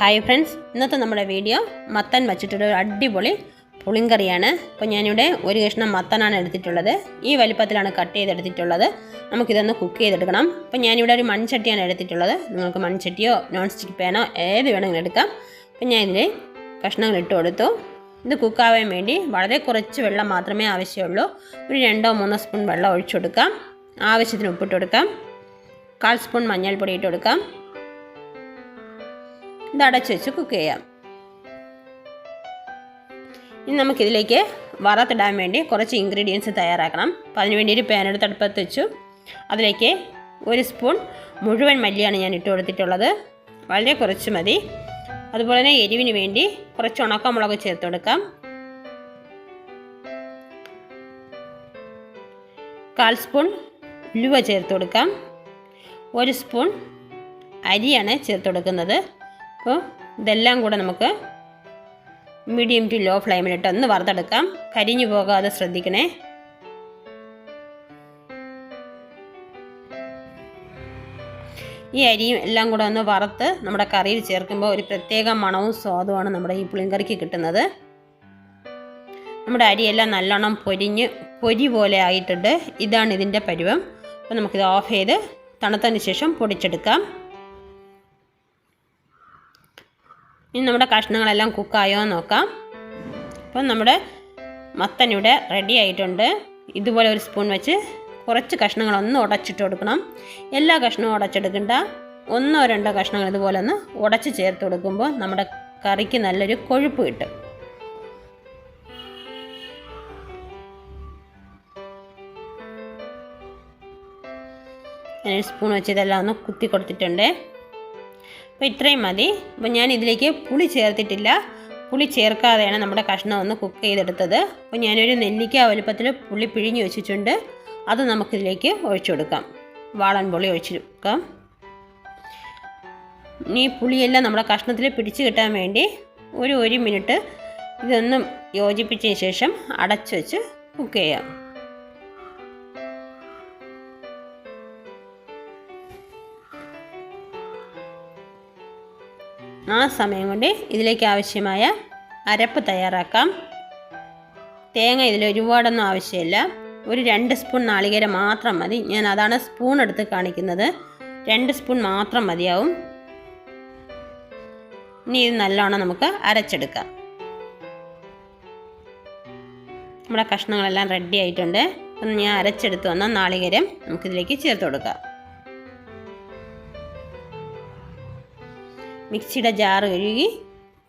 Hi friends ഇന്നത്തെ നമ്മുടെ video മത്തൻ വച്ചിട്ടുള്ള ഒരു അടിപൊളി പുളിങ്കറിയാണ്. അപ്പോൾ ഞാനിവിടെ ഒരു കഷ്ണം മത്തനാണ് എടുത്തിട്ടുള്ളത്. ഈ വലിപ്പത്തിലാണ് കട്ട് ചെയ്തെടുത്തിട്ടുള്ളത്. നമുക്കിതൊന്ന് കുക്ക് ചെയ്തെടുക്കണം. അപ്പോൾ ഞാനിവിടെ ഒരു മൺചട്ടിയാണ് എടുത്തിട്ടുള്ളത്. നിങ്ങൾക്ക് മൺചട്ടിയോ നോൺ സ്റ്റിക്ക് പാനോ ഏത് വേണമെങ്കിലും എടുക്കാം. അപ്പോൾ ഞാൻ ഇതിൽ കഷ്ണങ്ങൾ ഇട്ട് കൊടുത്തു. ഇത് കുക്കാവാൻ വേണ്ടി വളരെ കുറച്ച് വെള്ളം മാത്രമേ ആവശ്യമുള്ളൂ. ഒരു രണ്ടോ മൂന്നോ സ്പൂൺ വെള്ളം ഒഴിച്ചു കൊടുക്കാം. ആവശ്യത്തിന് ഉപ്പിട്ട് കൊടുക്കാം. കാൽ സ്പൂൺ മഞ്ഞൾപ്പൊടി ഇട്ട് കൊടുക്കാം. ഇത് അടച്ചു വെച്ച് കുക്ക് ചെയ്യാം. ഇനി നമുക്കിതിലേക്ക് വറത്തിടാൻ വേണ്ടി കുറച്ച് ഇൻഗ്രീഡിയൻസ് തയ്യാറാക്കണം. അപ്പോൾ അതിന് വേണ്ടി ഒരു പാൻ എടുത്ത് അടുപ്പത്ത് വെച്ചു. അതിലേക്ക് ഒരു സ്പൂൺ മുഴുവൻ മല്ലിയാണ് ഞാൻ ഇട്ട് കൊടുത്തിട്ടുള്ളത്. വളരെ കുറച്ച് മതി. അതുപോലെ തന്നെ എരിവിന് വേണ്ടി കുറച്ച് ഉണക്കമുളക് ചേർത്ത് കൊടുക്കാം. കാൽ സ്പൂൺ ഉലുവ ചേർത്ത് കൊടുക്കാം. ഒരു സ്പൂൺ അരിയാണ് ചേർത്ത് കൊടുക്കുന്നത്. അപ്പോൾ ഇതെല്ലാം കൂടെ നമുക്ക് മീഡിയം ടു ലോ ഫ്ലെയിമിലിട്ട് ഒന്ന് വറുത്തെടുക്കാം. കരിഞ്ഞു പോകാതെ ശ്രദ്ധിക്കണേ. ഈ അരിയും എല്ലാം കൂടെ ഒന്ന് വറുത്ത് നമ്മുടെ കറിയിൽ ചേർക്കുമ്പോൾ ഒരു പ്രത്യേക മണവും സ്വാദുമാണ് നമ്മുടെ ഈ പുളിങ്കറിക്ക് കിട്ടുന്നത്. നമ്മുടെ അരിയെല്ലാം നല്ലോണം പൊരിഞ്ഞ് പൊരി പോലെ ആയിട്ടുണ്ട്. ഇതാണ് ഇതിന്റെ പരുവം. അപ്പോൾ നമുക്കിത് ഓഫ് ചെയ്ത് തണുത്തതിന് ശേഷം പൊടിച്ചെടുക്കാം. ഇനി നമ്മുടെ കഷ്ണങ്ങളെല്ലാം കുക്കായോ എന്ന് നോക്കാം. അപ്പം നമ്മുടെ മത്തൻ ഇവിടെ റെഡി ആയിട്ടുണ്ട്. ഇതുപോലെ ഒരു സ്പൂൺ വെച്ച് കുറച്ച് കഷ്ണങ്ങൾ ഒന്ന് ഉടച്ചിട്ട് കൊടുക്കണം. എല്ലാ കഷ്ണവും ഉടച്ചെടുക്കണ്ട. ഒന്നോ രണ്ടോ കഷ്ണങ്ങൾ ഇതുപോലെ ഒന്ന് ഉടച്ച് ചേർത്ത് കൊടുക്കുമ്പോൾ നമ്മുടെ കറിക്ക് നല്ലൊരു കൊഴുപ്പ് കിട്ടും. ഞാനൊരു സ്പൂൺ വെച്ച് ഇതെല്ലാം ഒന്ന് കുത്തി കൊടുത്തിട്ടുണ്ട്. അപ്പോൾ ഇത്രയും മതി. അപ്പോൾ ഞാൻ ഇതിലേക്ക് പുളി ചേർത്തിട്ടില്ല. പുളി ചേർക്കാതെയാണ് നമ്മുടെ കഷ്ണം ഒന്ന് കുക്ക് ചെയ്തെടുത്തത്. അപ്പോൾ ഞാനൊരു നെല്ലിക്ക വലുപ്പത്തിൽ പുളി പിഴിഞ്ഞ് വെച്ചിട്ടുണ്ട്. അത് നമുക്കിതിലേക്ക് ഒഴിച്ചു കൊടുക്കാം. വാളൻ പുളി ഒഴിച്ചെടുക്കാം ഇനി പുളിയെല്ലാം നമ്മുടെ കഷ്ണത്തിൽ പിടിച്ചു കിട്ടാൻ വേണ്ടി ഒരു ഒരു മിനിറ്റ് ഇതൊന്നും യോജിപ്പിച്ചതിന് ശേഷം അടച്ചു വെച്ച് കുക്ക് ചെയ്യാം. ആ സമയം കൊണ്ട് ഇതിലേക്ക് ആവശ്യമായ അരപ്പ് തയ്യാറാക്കാം. തേങ്ങ ഇതിൽ ഒരുപാടൊന്നും ആവശ്യമില്ല. ഒരു രണ്ട് സ്പൂൺ നാളികേര മാത്രം മതി. ഞാൻ അതാണ് സ്പൂൺ എടുത്ത് കാണിക്കുന്നത്. രണ്ട് സ്പൂൺ മാത്രം മതിയാവും. ഇനി ഇത് നല്ലോണം നമുക്ക് അരച്ചെടുക്കാം. നമ്മുടെ കഷ്ണങ്ങളെല്ലാം റെഡി ആയിട്ടുണ്ട്. ഒന്ന് ഞാൻ അരച്ചെടുത്ത് വന്ന നാളികേരം നമുക്കിതിലേക്ക് ചേർത്ത് കൊടുക്കാം. മിക്സിയുടെ ജാർ കഴുകി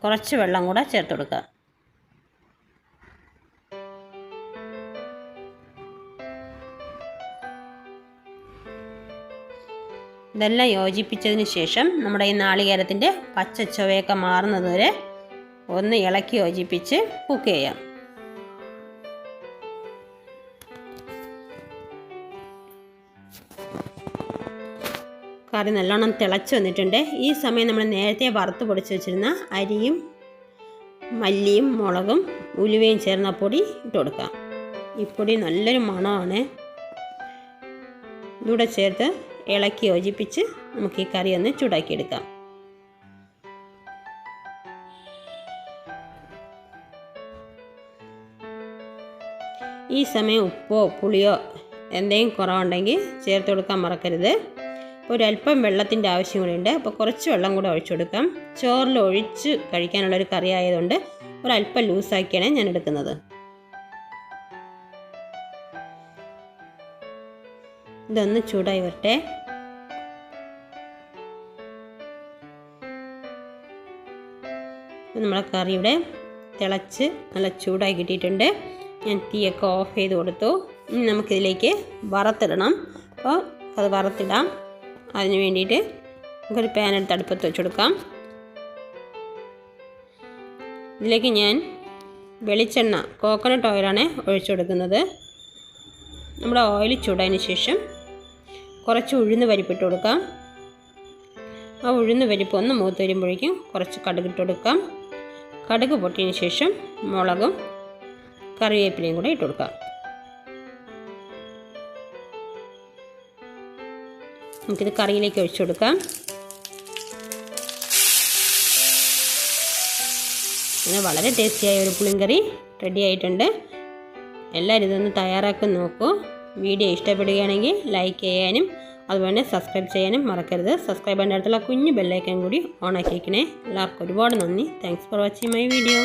കുറച്ച് വെള്ളം കൂടെ ചേർത്ത് കൊടുക്കുക. ഇതെല്ലാം യോജിപ്പിച്ചതിന് ശേഷം നമ്മുടെ ഈ നാളികേരത്തിന്റെ പച്ച ചുവയൊക്കെ മാറുന്നതുവരെ ഒന്ന് ഇളക്കി യോജിപ്പിച്ച് കുക്ക് ചെയ്യാം. കറി നല്ലോണം തിളച്ച് വന്നിട്ടുണ്ട്. ഈ സമയം നമ്മൾ നേരത്തെ വറുത്ത് പൊടിച്ച് വെച്ചിരുന്ന അരിയും മല്ലിയും മുളകും ഉലുവയും ചേർന്ന പൊടി ഇട്ട് കൊടുക്കാം ഈ പൊടി നല്ലൊരു മണമാണ്. ഇതൂടെ ചേർത്ത് ഇളക്കി യോജിപ്പിച്ച് നമുക്ക് ഈ കറി ഒന്ന് ചൂടാക്കിയെടുക്കാം. ഈ സമയം ഉപ്പോ പുളിയോ എന്തെങ്കിലും കുറവുണ്ടെങ്കിൽ ചേർത്ത് കൊടുക്കാൻ മറക്കരുത്. ഒരല്പം വെള്ളത്തിന്റെ ആവശ്യം കൂടി ഉണ്ട് അപ്പോൾ കുറച്ച് വെള്ളം കൂടെ ഒഴിച്ചു കൊടുക്കാം. ചോറിൽ ഒഴിച്ച് കഴിക്കാനുള്ളൊരു കറി ആയതുകൊണ്ട് ഒരല്പം ലൂസാക്കിയാണ് ഞാൻ എടുക്കുന്നത്. ഇതൊന്ന് ചൂടായി വരട്ടെ. നമ്മളെ കറി ഇവിടെ തിളച്ച് നല്ല ചൂടായി കിട്ടിയിട്ടുണ്ട്. ഞാൻ തീയൊക്കെ ഓഫ് ചെയ്ത് കൊടുത്തു. ഇനി നമുക്കിതിലേക്ക് വറുത്തിടണം. അപ്പോൾ അത് വറുത്തിടാം. അതിന് വേണ്ടിയിട്ട് നമുക്കൊരു പാൻ എടുത്ത് അടുപ്പത്ത് വെച്ച് കൊടുക്കാം. ഇതിലേക്ക് ഞാൻ വെളിച്ചെണ്ണ കോക്കനട്ട് ഓയിലാണ് ഒഴിച്ചു കൊടുക്കുന്നത്. നമ്മുടെ ഓയിൽ ചൂടായതിന് ശേഷം കുറച്ച് ഉഴുന്ന് പരിപ്പിട്ട് കൊടുക്കാം. ആ ഉഴുന്ന് പരിപ്പ് ഒന്ന് മൂത്ത് വരുമ്പോഴേക്കും കുറച്ച് കടുകിട്ട് കൊടുക്കാം. കടുക് പൊട്ടിയതിന് ശേഷം മുളകും കറിവേപ്പിലയും കൂടെ ഇട്ട് കൊടുക്കാം. നമുക്കിത് കറിയിലേക്ക് ഒഴിച്ചു കൊടുക്കാം. അങ്ങനെ വളരെ ടേസ്റ്റിയായ ഒരു പുളിങ്കറി റെഡി ആയിട്ടുണ്ട്. എല്ലാവരും ഇതൊന്ന് തയ്യാറാക്കി നോക്കൂ. വീഡിയോ ഇഷ്ടപ്പെടുകയാണെങ്കിൽ ലൈക്ക് ചെയ്യാനും അതുപോലെ സബ്സ്ക്രൈബ് ചെയ്യാനും മറക്കരുത്. സബ്സ്ക്രൈബ് അടുത്തുള്ള കുഞ്ഞു ബെല്ലൈക്കൻ കൂടി ഓൺ ആക്കിയിരിക്കണേ എല്ലാവർക്കും ഒരുപാട് നന്ദി. Thanks for watching my video